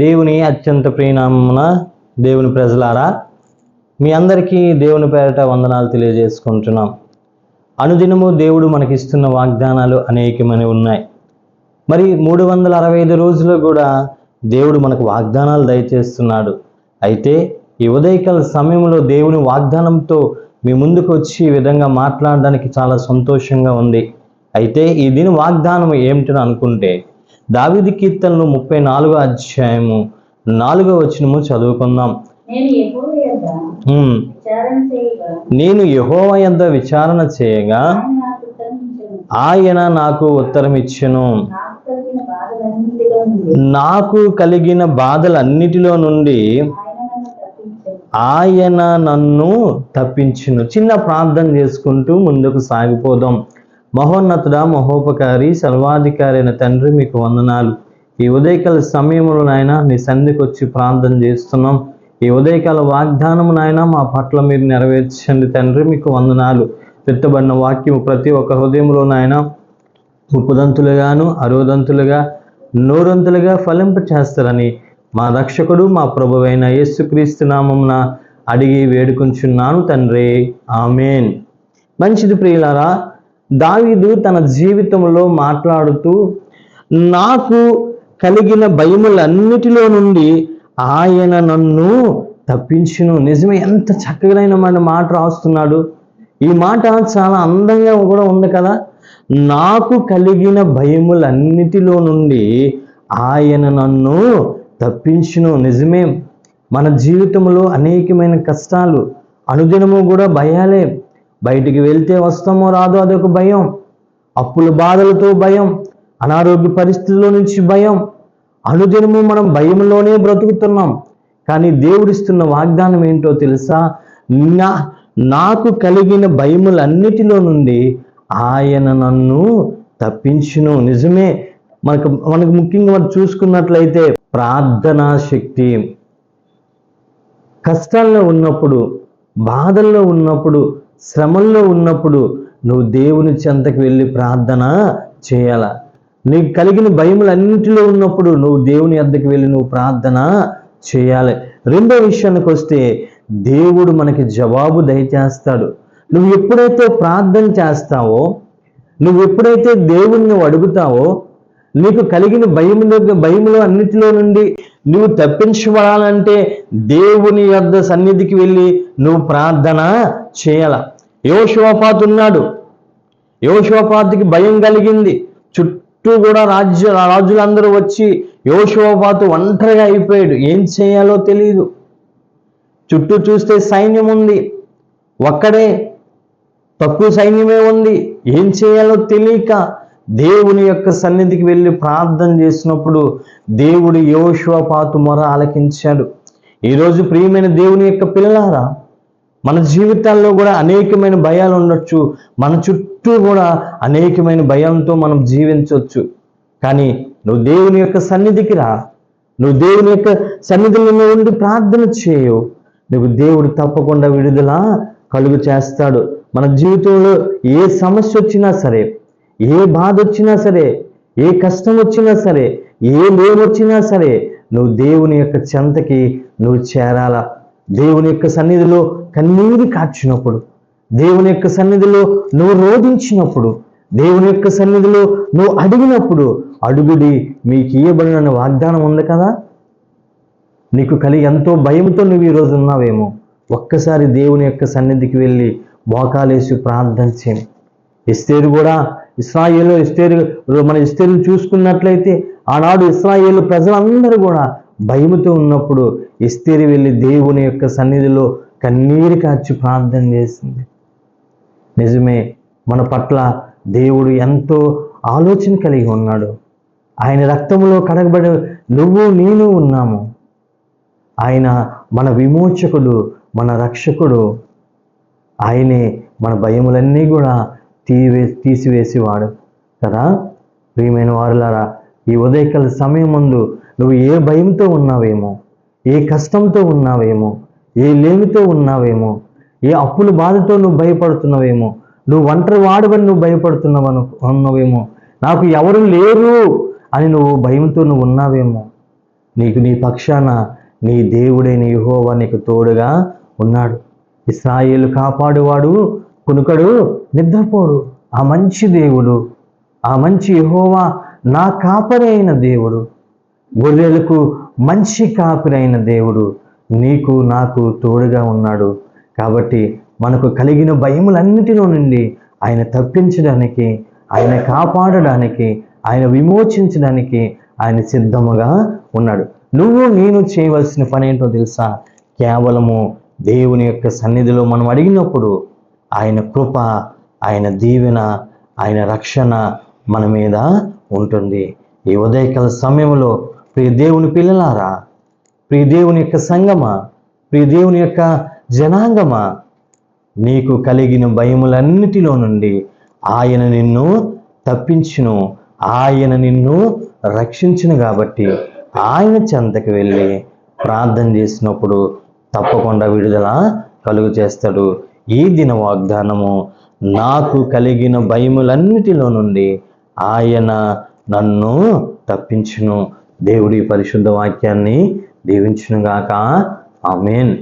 దేవుని అత్యంత ప్రియనామమున దేవుని ప్రజలారా మీ అందరికీ దేవుని పేరట వందనాలు తెలియజేసుకుంటున్నాం. అనుదినము దేవుడు మనకిస్తున్న వాగ్దానాలు అనేకమని ఉన్నాయి. మరి మూడు వందల అరవై ఐదు రోజులు కూడా దేవుడు మనకు వాగ్దానాలు దయచేస్తున్నాడు. అయితే ఈ ఉదయకాల సమయంలో దేవుని వాగ్దానంతో మీ ముందుకు వచ్చి ఈ విధంగా మాట్లాడడానికి చాలా సంతోషంగా ఉంది. అయితే ఈ దీని వాగ్దానం ఏమిటని అనుకుంటే దావిది కీర్తనలు ముప్పై నాలుగో అధ్యాయము నాలుగో వచనము చదువుకుందాం నేను యెహోవా ఉమ్. విచారణ చేయగా ఆయన నాకు ఉత్తరం ఇచ్చెను. నాకు కలిగిన బాధలన్నిటిలో నుండి ఆయన నన్ను. తప్పించును చిన్న ప్రార్థన చేసుకుంటూ ముందుకు సాగిపోదాం మహోన్నతుడ మహోపకారి సర్వాధికారి అయిన తండ్రి మీకు వందనాలు. ఈ ఉదయకాల సమయంలో నాయన మీ సంధికి వచ్చి ప్రార్థన చేస్తున్నాం. ఈ ఉదయకాల వాగ్దానం నాయన మా పట్ల మీరు నెరవేర్చండి తండ్రి మీకు వందనాలు. విత్తబడిన వాక్యం ప్రతి ఒక్క హృదయంలో నాయన ముప్పుదంతులుగాను అరోదంతులుగా నూరంతులుగా ఫలింప చేస్తారని మా రక్షకుడు మా ప్రభువైన యేసుక్రీస్తు నామమున అడిగి వేడుకుంటున్నాను తండ్రి. ఆమెన్. మంచిది ప్రియులారా దావీదు తన జీవితంలో మాట్లాడుతూ నాకు కలిగిన భయములన్నిటిలో నుండి ఆయన నన్ను తప్పించును. నిజమే ఎంత చక్కగైన మన మాట రాస్తున్నాడు. ఈ మాట చాలా అందంగా కూడా ఉంది కదా. నాకు కలిగిన భయములన్నిటిలో నుండి ఆయన నన్ను తప్పించును. నిజమే మన జీవితంలో అనేకమైన కష్టాలు అనుదినము కూడా భయాలే. బయటికి వెళ్తే వస్తామో రాదో అదొక భయం. అప్పుల బాధలతో భయం. అనారోగ్య పరిస్థితుల్లో నుంచి భయం. అనుదినము మనం భయంలోనే బ్రతుకుతున్నాం. కానీ దేవుడిస్తున్న వాగ్దానం ఏంటో తెలుసా? నా నాకు కలిగిన భయములన్నిటిలో నుండి ఆయన నన్ను తప్పించును. నిజమే. మనకు మనకు ముఖ్యంగా మనం చూసుకున్నట్లయితే ప్రార్థనా శక్తి. కష్టాల్లో ఉన్నప్పుడు బాధల్లో ఉన్నప్పుడు శ్రమల్లో ఉన్నప్పుడు నువ్వు దేవుని చెంతకు వెళ్ళి ప్రార్థన చేయాల? నీకు కలిగిన భయములన్నింటిలో ఉన్నప్పుడు నువ్వు దేవుని అద్దకు వెళ్ళి నువ్వు ప్రార్థన చేయాలి. రెండో విషయానికి వస్తే దేవుడు మనకి జవాబు దయచేస్తాడు. నువ్వు ఎప్పుడైతే ప్రార్థన చేస్తావో నువ్వు ఎప్పుడైతే దేవుణ్ణి అడుగుతావో నీకు కలిగిన భయములో భయములో అన్నిటిలో నుండి నువ్వు తప్పించబడాలంటే దేవుని యొద్ద సన్నిధికి వెళ్ళి నువ్వు ప్రార్థన చేయాల. యోశోపాతు ఉన్నాడు యోశోపాతుకి భయం కలిగింది. చుట్టూ కూడా రాజ్య రాజులందరూ వచ్చి యోశోపాతు ఒంటరిగా అయిపోయాడు. ఏం చేయాలో తెలియదు చుట్టూ చూస్తే సైన్యం ఉంది. ఒక్కడే తక్కువ సైన్యమే ఉంది. ఏం చేయాలో తెలియక దేవుని యొక్క సన్నిధికి వెళ్ళి ప్రార్థన చేసినప్పుడు దేవుడు యోశువపాతు మొర ఆలకించాడు. ఈరోజు ప్రియమైన దేవుని యొక్క పిల్లలారా మన జీవితాల్లో కూడా అనేకమైన భయాలు ఉండొచ్చు. మన చుట్టూ కూడా అనేకమైన భయంతో మనం జీవించవచ్చు కానీ నువ్వు దేవుని యొక్క సన్నిధికి రా. నువ్వు దేవుని యొక్క సన్నిధిలో ఉండి ప్రార్థన చేయు. నువ్వు దేవుడు తప్పకుండా విడుదల కలుగు చేస్తాడు. మన జీవితంలో ఏ సమస్య వచ్చినా సరే ఏ బాధ వచ్చినా సరే ఏ కష్టం వచ్చినా సరే ఏ లేని వచ్చినా సరే నువ్వు దేవుని యొక్క చెంతకి నువ్వు చేరాలా. దేవుని యొక్క సన్నిధిలో కన్నీరు కాచినప్పుడు దేవుని యొక్క సన్నిధిలో నువ్వు రోధించినప్పుడు దేవుని యొక్క సన్నిధిలో నువ్వు అడిగినప్పుడు అడుగుడి మీకు ఇయ్యబడిన వాగ్దానం ఉంది కదా? నీకు కలిగి ఎంతో భయంతో నువ్వు ఈరోజు ఉన్నావేమో. ఒక్కసారి దేవుని యొక్క సన్నిధికి వెళ్ళి మోకాలేసి ప్రార్థన చేయి. ఇస్తేరు కూడా ఇస్రాయేల్ ఇస్తేరు మన ఇస్తేరు చూసుకున్నట్లయితే ఆనాడు ఇస్రాయేలు ప్రజలందరూ కూడా భయముతో ఉన్నప్పుడు ఇస్తేరి వెళ్ళి దేవుని యొక్క సన్నిధిలో కన్నీరు కాచి ప్రార్థన చేసింది. నిజమే మన పట్ల దేవుడు ఎంతో ఆలోచన కలిగి ఉన్నాడు. ఆయన రక్తంలో కడగబడి నువ్వు నేను ఉన్నాము. ఆయన మన విమోచకుడు మన రక్షకుడు. ఆయనే మన భయములన్నీ కూడా తీవే తీసివేసేవాడు కదా? ప్రియమైన వారులారా ఈ ఉదయకాల సమయం ముందు నువ్వు ఏ భయంతో ఉన్నావేమో ఏ కష్టంతో ఉన్నావేమో ఏ లేమితో ఉన్నావేమో ఏ అప్పుల బాధతో నువ్వు భయపడుతున్నావేమో నువ్వు ఒంటరి వాడవని నువ్వు భయపడుతున్నావు అను నాకు ఎవరు లేరు అని నువ్వు భయంతో నువ్వు ఉన్నావేమో. నీకు నీ పక్షాన నీ దేవుడైన యెహోవా నీకు తోడుగా ఉన్నాడు. ఇస్రాయేలు కాపాడువాడు కునుకడు నిద్రపోడు. ఆ మంచి దేవుడు ఆ మంచి యెహోవా నా కాపరి అయిన దేవుడు. గొర్రెలకు మంచి కాపిరైన దేవుడు. నీకు నాకు తోడుగా ఉన్నాడు. కాబట్టి మనకు కలిగిన భయములన్నిటిలో నుండి ఆయన తప్పించడానికి ఆయన కాపాడడానికి ఆయన విమోచించడానికి ఆయన సిద్ధముగా ఉన్నాడు. నువ్వు నేను చేయవలసిన పని ఏంటో తెలుసా? కేవలము దేవుని యొక్క సన్నిధిలో మనం అడిగినప్పుడు ఆయన కృప ఆయన దీవెన ఆయన రక్షణ మన మీద ఉంటుంది. ఈ ఉదయకాల సమయంలో ప్రియ దేవుని పిల్లలారా ప్రియ దేవుని యొక్క సంగమా ప్రియ దేవుని యొక్క జనాంగమా నీకు కలిగిన భయములన్నిటిలో నుండి ఆయన నిన్ను తప్పించును. ఆయన నిన్ను రక్షించును కాబట్టి ఆయన చెంతకు వెళ్ళి ప్రార్థన చేసినప్పుడు తప్పకుండా విడుదల కలుగు చేస్తాడు. ఈ దిన వాగ్దానము నాకు కలిగిన భయములన్నిటిలో నుండి ఆయన నన్ను తప్పించును. దేవుడి పరిశుద్ధ వాక్యాన్ని దీవించునుగాక. ఆమెన్.